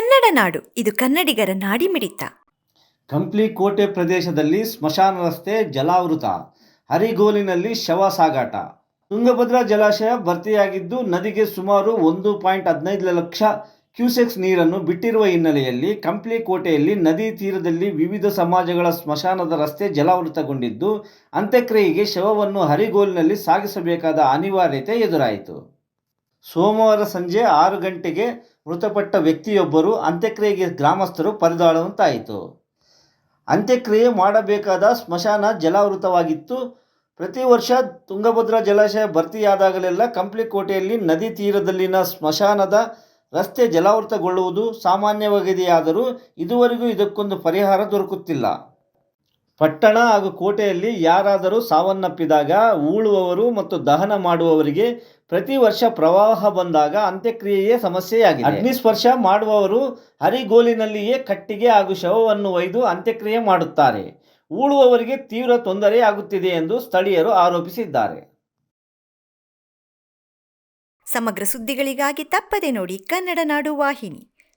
ಕನ್ನಡ ನಾಡು, ಇದು ಕನ್ನಡಿಗರ ನಾಡಿಮಿಡಿತ ಕಂಪ್ಲಿ ಕೋಟೆ ಪ್ರದೇಶದಲ್ಲಿ ಸ್ಮಶಾನ ರಸ್ತೆ ಜಲಾವೃತ, ಹರಿಗೋಲಿನಲ್ಲಿ ಶವ ಸಾಗಾಟ. ತುಂಗಭದ್ರಾ ಜಲಾಶಯ ಭರ್ತಿಯಾಗಿದ್ದು ನದಿಗೆ ಸುಮಾರು ಒಂದು ಪಾಯಿಂಟ್ ಹದಿನೈದು ಲಕ್ಷ ಕ್ಯೂಸೆಕ್ಸ್ ನೀರನ್ನು ಬಿಟ್ಟಿರುವ ಹಿನ್ನೆಲೆಯಲ್ಲಿ ಕಂಪ್ಲಿ ಕೋಟೆಯಲ್ಲಿ ನದಿ ತೀರದಲ್ಲಿ ವಿವಿಧ ಸಮಾಜಗಳ ಸ್ಮಶಾನದ ರಸ್ತೆ ಜಲಾವೃತಗೊಂಡಿದ್ದು, ಅಂತ್ಯಕ್ರಿಯೆಗೆ ಶವವನ್ನು ಹರಿಗೋಲಿನಲ್ಲಿ ಸಾಗಿಸಬೇಕಾದ ಅನಿವಾರ್ಯತೆ ಎದುರಾಯಿತು. ಸೋಮವಾರ ಸಂಜೆ ಆರು ಗಂಟೆಗೆ ಮೃತಪಟ್ಟ ವ್ಯಕ್ತಿಯೊಬ್ಬರು ಅಂತ್ಯಕ್ರಿಯೆಗೆ ಗ್ರಾಮಸ್ಥರು ಪರದಾಡುವಂತಾಯಿತು ಅಂತ್ಯಕ್ರಿಯೆ ಮಾಡಬೇಕಾದ ಸ್ಮಶಾನ ಜಲಾವೃತವಾಗಿತ್ತು. ಪ್ರತಿ ವರ್ಷ ತುಂಗಭದ್ರಾ ಜಲಾಶಯ ಭರ್ತಿಯಾದಾಗಲೆಲ್ಲ ಕಂಪ್ಲಿಕೋಟೆಯಲ್ಲಿ ನದಿ ತೀರದಲ್ಲಿನ ಸ್ಮಶಾನದ ರಸ್ತೆ ಜಲಾವೃತಗೊಳ್ಳುವುದು ಸಾಮಾನ್ಯವಾಗಿದೆಯಾದರೂ ಇದುವರೆಗೂ ಇದಕ್ಕೊಂದು ಪರಿಹಾರ ದೊರಕುತ್ತಿಲ್ಲ. ಪಟ್ಟಣ ಹಾಗೂ ಕೋಟೆಯಲ್ಲಿ ಯಾರಾದರೂ ಸಾವನ್ನಪ್ಪಿದಾಗ ಉಳುವವರು ಮತ್ತು ದಹನ ಮಾಡುವವರಿಗೆ ಪ್ರತಿ ವರ್ಷ ಪ್ರವಾಹ ಬಂದಾಗ ಅಂತ್ಯಕ್ರಿಯೆಯೇ ಸಮಸ್ಯೆಯಾಗಿದೆ. ಅಗ್ನಿಸ್ಪರ್ಶ ಮಾಡುವವರು ಹರಿಗೋಲಿನಲ್ಲಿಯೇ ಕಟ್ಟಿಗೆ ಹಾಗೂ ಶವವನ್ನು ಒಯ್ದು ಅಂತ್ಯಕ್ರಿಯೆ ಮಾಡುತ್ತಾರೆ. ಉಳುವವರಿಗೆ ತೀವ್ರ ತೊಂದರೆಯಾಗುತ್ತಿದೆ ಎಂದು ಸ್ಥಳೀಯರು ಆರೋಪಿಸಿದ್ದಾರೆ. ಸಮಗ್ರ ಸುದ್ದಿಗಳಿಗಾಗಿ ತಪ್ಪದೆ ನೋಡಿ ಕನ್ನಡ ನಾಡು ವಾಹಿನಿ.